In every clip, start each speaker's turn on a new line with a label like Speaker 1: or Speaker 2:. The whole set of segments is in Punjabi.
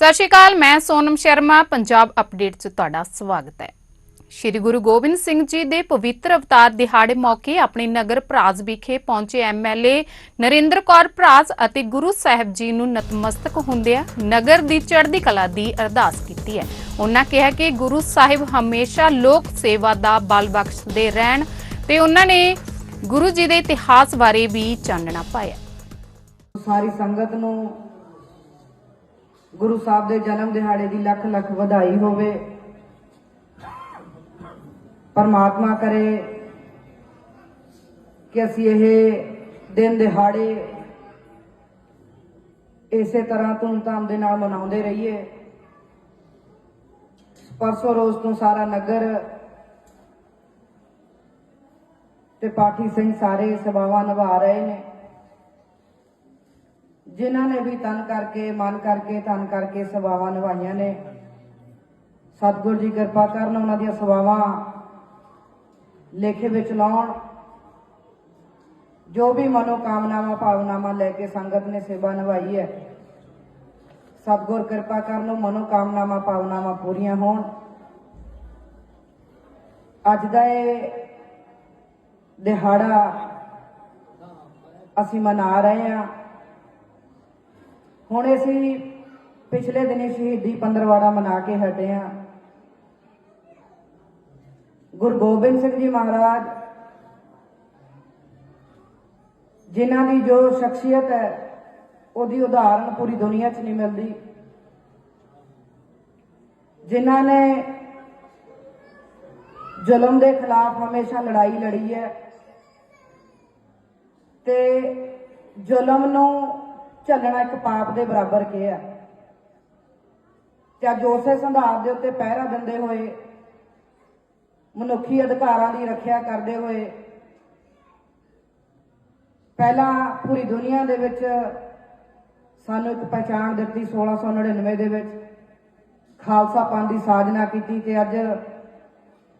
Speaker 1: ਸਤਿ ਸ਼੍ਰੀ ਅਕਾਲ, ਮੈਂ ਸੋਨਮ ਸ਼ਰਮਾ, ਪੰਜਾਬ ਅਪਡੇਟ 'ਚ ਤੁਹਾਡਾ ਸਵਾਗਤ ਹੈ। ਸ਼੍ਰੀ ਗੁਰੂ ਗੋਬਿੰਦ ਸਿੰਘ ਜੀ ਦੇ ਪਵਿੱਤਰ ਅਵਤਾਰ ਦਿਹਾੜੇ ਮੌਕੇ ਆਪਣੇ ਨਗਰ ਭਰਾਸ ਵਿਖੇ ਪਹੁੰਚੇ ਐਮਐਲਏ ਨਰਿੰਦਰ ਕੌਰ ਭਰਾਸ ਅਤੇ ਗੁਰੂ ਸਾਹਿਬ ਜੀ ਨੂੰ ਨਤਮਸਤਕ ਹੁੰਦਿਆਂ ਨਗਰ ਦੀ ਚੜ੍ਹਦੀ ਕਲਾ ਦੀ ਅਰਦਾਸ ਕੀਤੀ ਹੈ। ਉਹਨਾਂ ਕਿਹਾ ਕਿ ਗੁਰੂ ਸਾਹਿਬ ਹਮੇਸ਼ਾ ਲੋਕ ਸੇਵਾ ਦਾ ਬਲ ਬਖਸ਼ਦੇ ਰਹਿਣ ਤੇ ਉਹਨਾਂ ਨੇ ਗੁਰੂ ਜੀ ਦੇ ਇਤਿਹਾਸ ਬਾਰੇ ਵੀ ਚਾਨਣਾ ਪਾਇਆ।
Speaker 2: ਸਾਰੀ ਸੰਗਤ ਨੂੰ ਗੁਰੂ ਸਾਹਿਬ ਦੇ ਜਨਮ ਦਿਹਾੜੇ ਦੀ ਲੱਖ ਲੱਖ ਵਧਾਈ ਹੋਵੇ। ਪਰਮਾਤਮਾ ਕਰੇ ਕਿ ਅਸੀਂ ਇਹ ਦਿਨ ਦਿਹਾੜੇ ਇਸੇ ਤਰ੍ਹਾਂ ਧੂਮਧਾਮ ਦੇ ਨਾਲ ਮਨਾਉਂਦੇ ਰਹੀਏ। ਪਰਸੋਂ ਰੋਜ਼ ਤੋਂ ਸਾਰਾ ਨਗਰ ਤੇ ਪਾਠੀ ਸਿੰਘ ਸਾਰੇ ਸੇਵਾਵਾਂ ਨਿਭਾ ਰਹੇ ਨੇ। ਜਿਨ੍ਹਾਂ ਨੇ ਵੀ ਤਨ ਕਰਕੇ, ਮਨ ਕਰਕੇ ਤਨ ਕਰਕੇ ਸੇਵਾਵਾਂ ਨਿਭਾਈਆਂ ਨੇ, ਸਤਿਗੁਰ ਜੀ ਕਿਰਪਾ ਕਰਨ ਉਹਨਾਂ ਦੀਆਂ ਸੇਵਾਵਾਂ ਲੇਖੇ ਵਿੱਚ ਲਾਉਣ। ਜੋ ਵੀ ਮਨੋ ਕਾਮਨਾਵਾਂ ਭਾਵਨਾਵਾਂ ਲੈ ਕੇ ਸੰਗਤ ਨੇ ਸੇਵਾ ਨਿਭਾਈ ਹੈ, ਸਤਿਗੁਰ ਕਿਰਪਾ ਕਰਨ ਉਹ ਮਨੋ ਕਾਮਨਾਵਾਂ ਭਾਵਨਾਵਾਂ ਪੂਰੀਆਂ ਹੋਣ। ਅੱਜ ਦਾ ਇਹ ਦਿਹਾੜਾ ਅਸੀਂ ਮਨਾ ਰਹੇ ਹਾਂ। ਹੁਣ ਅਸੀਂ ਪਿਛਲੇ ਦਿਨੀ ਸ਼ਹੀਦੀ ਪੰਦਰਵਾੜਾ ਮਨਾ ਕੇ ਹਟੇ ਹਾਂ। ਗੁਰੂ ਗੋਬਿੰਦ ਸਿੰਘ ਜੀ ਮਹਾਰਾਜ, ਜਿਨ੍ਹਾਂ ਦੀ ਜੋ ਸ਼ਖਸੀਅਤ ਹੈ, ਉਹਦੀ ਉਦਾਹਰਨ ਪੂਰੀ ਦੁਨੀਆ 'ਚ ਨਹੀਂ ਮਿਲਦੀ। ਜਿਨ੍ਹਾਂ ਨੇ ਜ਼ੁਲਮ ਦੇ ਖਿਲਾਫ ਹਮੇਸ਼ਾ ਲੜਾਈ ਲੜੀ ਹੈ ਤੇ ਜ਼ੁਲਮ ਨੂੰ ਝੱਲਣਾ ਇੱਕ ਪਾਪ ਦੇ ਬਰਾਬਰ ਕਿਹਾ ਤੇ ਅੱਜ ਉਸੇ ਸੰਧਾਰ ਦੇ ਉੱਤੇ ਪਹਿਰਾ ਦਿੰਦੇ ਹੋਏ, ਮਨੁੱਖੀ ਅਧਿਕਾਰਾਂ ਦੀ ਰੱਖਿਆ ਕਰਦੇ ਹੋਏ, ਪਹਿਲਾਂ ਪੂਰੀ ਦੁਨੀਆ ਦੇ ਵਿੱਚ ਸਾਨੂੰ ਇੱਕ ਪਛਾਣ ਦਿੱਤੀ 1699 ਦੇ ਵਿੱਚ। ਖਾਲਸਾ ਪੰਥ ਦੀ ਸਾਜਨਾ ਕੀਤੀ ਤੇ ਅੱਜ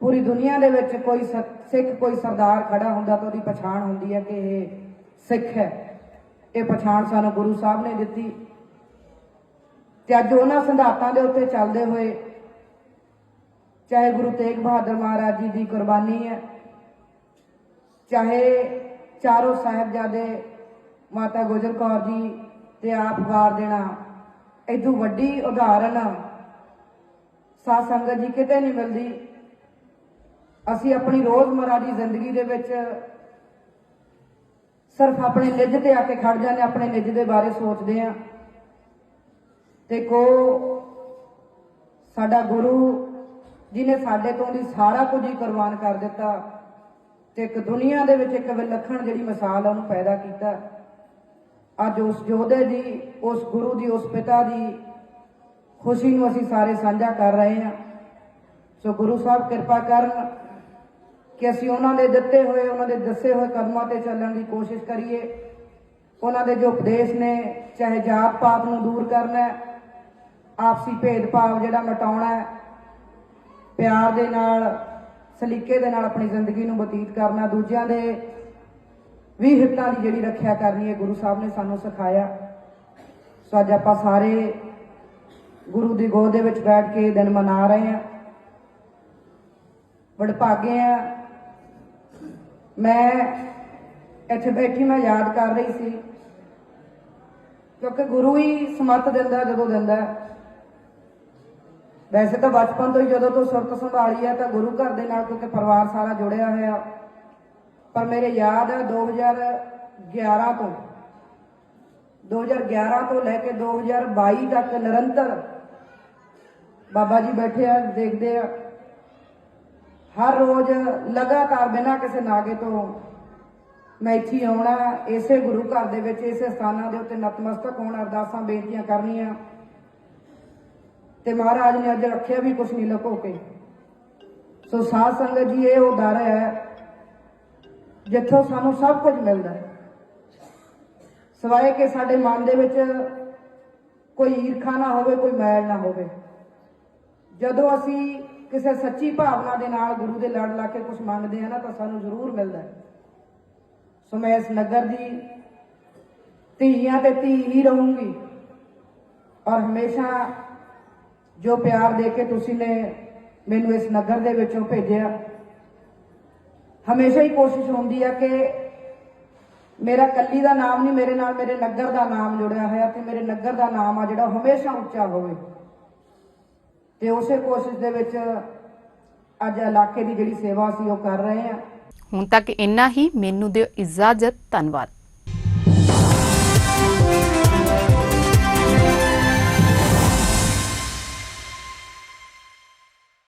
Speaker 2: ਪੂਰੀ ਦੁਨੀਆ ਦੇ ਵਿੱਚ ਕੋਈ ਸ- ਸਿੱਖ ਕੋਈ ਸਰਦਾਰ ਖੜਾ ਹੁੰਦਾ ਤਾਂ ਉਹਦੀ ਪਛਾਣ ਹੁੰਦੀ ਹੈ ਕਿ ਇਹ ਸਿੱਖ ਹੈ। ਇਹ ਪਛਾਣ ਸਾਨੂੰ ਗੁਰੂ ਸਾਹਿਬ ਨੇ ਦਿੱਤੀ। ਤੇ ਅੱਜ ਉਹਨਾਂ ਸਿਧਾਂਤਾਂ ਦੇ ਉੱਤੇ ਚੱਲਦੇ ਹੋਏ ਚਾਹੇ ਗੁਰੂ ਤੇਗ ਬਹਾਦਰ ਮਹਾਰਾਜ ਜੀ ਦੀ ਕੁਰਬਾਨੀ ਹੈ, ਚਾਹੇ ਚਾਰੋਂ ਸਾਹਿਬਜ਼ਾਦੇ ਮਾਤਾ ਗੁਜਰ ਕੌਰ ਜੀ ਤੇ ਆਪ ਵਾਰ ਦੇਣਾ। ਇਦੋਂ ਵੱਡੀ ਉਦਾਹਰਨ ਸਾਧ ਸੰਗਤ ਜੀ ਕਿਤੇ ਨਹੀਂ ਮਿਲਦੀ। ਅਸੀਂ ਆਪਣੀ ਰੋਜ਼ਮਰਾ ਦੀ ਜ਼ਿੰਦਗੀ ਦੇ ਵਿੱਚ ਸਿਰਫ ਆਪਣੇ ਨਿੱਜ ਤੇ ਆ ਕੇ ਖੜ ਜਾਂਦੇ ਆਪਣੇ ਨਿੱਜ ਦੇ ਬਾਰੇ ਸੋਚਦੇ ਆ। ਤੇ ਕੋ ਸਾਡਾ ਗੁਰੂ ਜਿਨੇ ਸਾਡੇ ਤੋਂ ਦੀ ਸਾਰਾ ਕੁਝ ਹੀ ਕੁਰਬਾਨ ਕਰ ਦਿੱਤਾ ਤੇ ਇੱਕ ਦੁਨੀਆ ਦੇ ਵਿੱਚ ਇੱਕ ਵਿਲੱਖਣ ਜਿਹੜੀ ਮਿਸਾਲ ਆ, ਉਹਨੂੰ ਪੈਦਾ ਕੀਤਾ। ਅੱਜ ਉਸ ਯੋਧੇ ਦੀ, ਉਸ ਗੁਰੂ ਦੀ, ਉਸ ਪਿਤਾ ਦੀ ਖੁਸ਼ੀ ਨੂੰ ਅਸੀਂ ਸਾਰੇ ਸਾਂਝਾ ਕਰ ਰਹੇ ਹਾਂ ਸੋ ਗੁਰੂ ਸਾਹਿਬ ਕਿਰਪਾ ਕਰਨ ਕਿ ਅਸੀਂ ਉਹਨਾਂ ਦੇ ਦਿੱਤੇ ਹੋਏ ਉਹਨਾਂ ਦੇ ਦੱਸੇ ਹੋਏ ਕਦਮਾਂ ਤੇ ਚੱਲਣ ਦੀ ਕੋਸ਼ਿਸ਼ ਕਰੀਏ। ਉਹਨਾਂ ਦੇ ਜੋ ਉਪਦੇਸ਼ ਨੇ ਚਾਹੇ ਜਾਤ ਪਾਤ ਨੂੰ ਦੂਰ ਕਰਨਾ ਹੈ, ਆਪਸੀ ਭੇਦਭਾਵ ਜਿਹੜਾ ਮਿਟਾਉਣਾ ਹੈ ਪਿਆਰ ਦੇ ਨਾਲ ਸਲੀਕੇ ਦੇ ਨਾਲ ਆਪਣੀ ਜ਼ਿੰਦਗੀ ਨੂੰ ਬਤੀਤ ਕਰਨਾ ਦੂਜਿਆਂ ਦੇ ਵੀ ਹਿੱਤਾਂ ਦੀ ਜਿਹੜੀ ਰੱਖਿਆ ਕਰਨੀ ਹੈ ਗੁਰੂ ਸਾਹਿਬ ਨੇ ਸਾਨੂੰ ਸਿਖਾਇਆ। ਸੋ ਅੱਜ ਆਪਾਂ ਸਾਰੇ ਗੁਰੂ ਦੀ ਗੋਦ ਦੇ ਵਿੱਚ ਬੈਠ ਕੇ ਦਿਨ ਮਨਾ ਰਹੇ ਹਾਂ। ਵਡਭਾਗੇ ਆ ਮੈਂ ਇੱਥੇ ਬੈਠੀ, ਮੈਂ ਯਾਦ ਕਰ ਰਹੀ ਸੀ। ਕਿਉਂਕਿ ਗੁਰੂ ਹੀ ਸਮਤ ਦਿੰਦਾ, ਜਦੋਂ ਦਿੰਦਾ ਵੈਸੇ ਤਾਂ ਬਚਪਨ ਤੋਂ ਹੀ ਜਦੋਂ ਤੋਂ ਸੁਰਤ ਸੰਭਾਲੀ ਹੈ, ਤਾਂ ਗੁਰੂ ਘਰ ਦੇ ਨਾਲ ਕਿਉਂਕਿ ਪਰਿਵਾਰ ਸਾਰਾ ਜੁੜਿਆ ਹੋਇਆ। ਪਰ ਮੇਰੇ ਯਾਦ ਹੈ 2011 ਤੋਂ। 2011 ਤੋਂ ਲੈ ਕੇ 2022 ਤੱਕ ਨਿਰੰਤਰ ਬਾਬਾ ਜੀ ਬੈਠੇ ਆ, ਦੇਖਦੇ ਆ। ਹਰ ਰੋਜ਼ ਲਗਾਤਾਰ ਬਿਨਾਂ ਕਿਸੇ ਨਾਗੇ ਤੋਂ ਮੈਂ ਇੱਥੇ ਆਉਣਾ, ਇਸੇ ਗੁਰੂ ਘਰ ਦੇ ਵਿੱਚ, ਇਸੇ ਸਥਾਨਾਂ ਦੇ ਉੱਤੇ ਨਤਮਸਤਕ ਹੋਣ, ਅਰਦਾਸਾਂ, ਬੇਨਤੀਆਂ ਕਰਨੀਆਂ। ਤੇ ਮਹਾਰਾਜ ਨੇ ਅੱਜ ਰੱਖਿਆ ਵੀ ਕੁਝ ਨਹੀਂ ਲੁਕੋ ਕੇ। ਸੋ ਸਾਧ ਸੰਗਤ ਜੀ, ਇਹ ਉਹ ਦਰ ਹੈ ਜਿੱਥੋਂ ਸਾਨੂੰ ਸਭ ਕੁਝ ਮਿਲਦਾ ਹੈ। ਸਵਾਏ ਕਿ ਸਾਡੇ ਮਨ ਦੇ ਵਿੱਚ ਕੋਈ ਈਰਖਾ ਨਾ ਹੋਵੇ, ਕੋਈ ਮੈਲ ਨਾ ਹੋਵੇ। ਜਦੋਂ ਅਸੀਂ ਕਿਸੇ ਸੱਚੀ ਭਾਵਨਾ ਦੇ ਨਾਲ ਗੁਰੂ ਦੇ ਲੜ ਲਾ ਕੇ ਕੁਝ ਮੰਗਦੇ ਆ ਨਾ ਤਾਂ ਸਾਨੂੰ ਜ਼ਰੂਰ ਮਿਲਦਾ ਸੋ ਮੈਂ ਇਸ ਨਗਰ ਦੀ ਧੀਆਂ ਤੇ ਧੀ ਹੀ ਰਹੂੰਗੀ ਔਰ ਹਮੇਸ਼ਾ ਜੋ ਪਿਆਰ ਦੇ ਕੇ ਤੁਸੀਂ ਨੇ ਮੈਨੂੰ ਇਸ ਨਗਰ ਦੇ ਵਿੱਚੋਂ ਭੇਜਿਆ, ਹਮੇਸ਼ਾ ਹੀ ਕੋਸ਼ਿਸ਼ ਹੁੰਦੀ ਹੈ ਕਿ ਮੇਰਾ ਕੱਲੀ ਦਾ ਨਾਮ ਨਹੀਂ, ਮੇਰੇ ਨਾਲ ਮੇਰੇ ਨਗਰ ਦਾ ਨਾਮ ਜੁੜਿਆ ਹੋਇਆ ਤੇ ਮੇਰੇ ਨਗਰ ਦਾ ਨਾਮ ਆ ਜਿਹੜਾ ਉਹ ਹਮੇਸ਼ਾ ਉੱਚਾ ਹੋਵੇ। ਤੇ ਉਸੇ ਕੋਸ਼ਿਸ਼ ਦੇ ਵਿੱਚ ਅੱਜ ਇਲਾਕੇ ਦੀ ਜਿਹੜੀ ਸੇਵਾ ਸੀ ਉਹ ਕਰ ਰਹੇ ਆ
Speaker 1: ਹੁਣ ਤੱਕ ਇੰਨਾ ਹੀ। ਮੈਨੂੰ ਦਿਓ ਇਜਾਜ਼ਤ। ਧੰਨਵਾਦ।